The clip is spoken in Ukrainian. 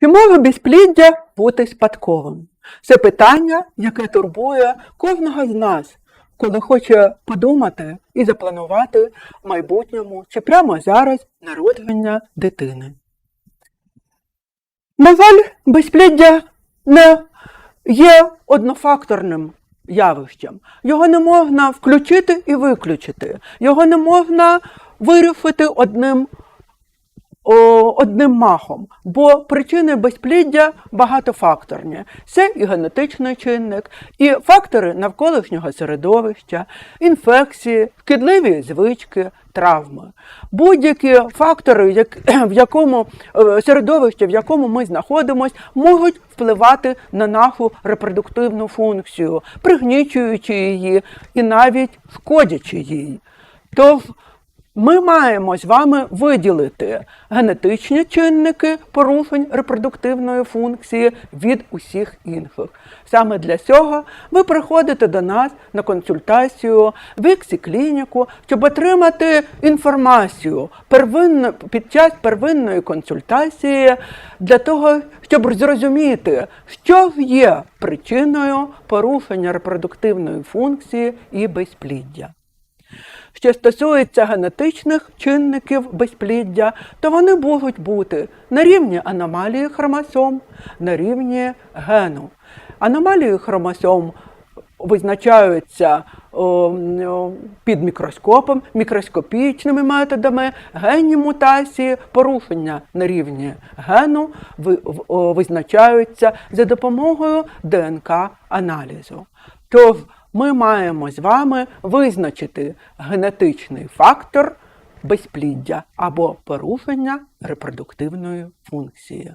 Чи може безпліддя бути спадковим? Це питання, яке турбує кожного з нас, коли хоче подумати і запланувати в майбутньому чи прямо зараз народження дитини. На жаль, безпліддя не є однофакторним явищем. Його не можна включити і виключити. Його не можна вирішити одним одним махом, бо причини безпліддя багатофакторні. Це і генетичний чинник, і фактори навколишнього середовища, інфекції, шкідливі звички, травми. Будь-які фактори, в якому е, середовищі, в якому ми знаходимося, можуть впливати на нашу репродуктивну функцію, пригнічуючи її і навіть шкодячи їй. Тож ми маємо з вами виділити генетичні чинники порушень репродуктивної функції від усіх інших. Саме для цього ви приходите до нас на консультацію в іксі клініку, щоб отримати інформацію первинно, під час первинної консультації для того, щоб зрозуміти, що є причиною порушення репродуктивної функції і безпліддя. Що стосується генетичних чинників безпліддя, то вони можуть бути на рівні аномалії хромосом, на рівні гену. Аномалії хромосом визначаються під мікроскопом, мікроскопічними методами, генні мутації, порушення на рівні гену визначаються за допомогою ДНК-аналізу. Тож ми маємо з вами визначити генетичний фактор безпліддя або порушення репродуктивної функції.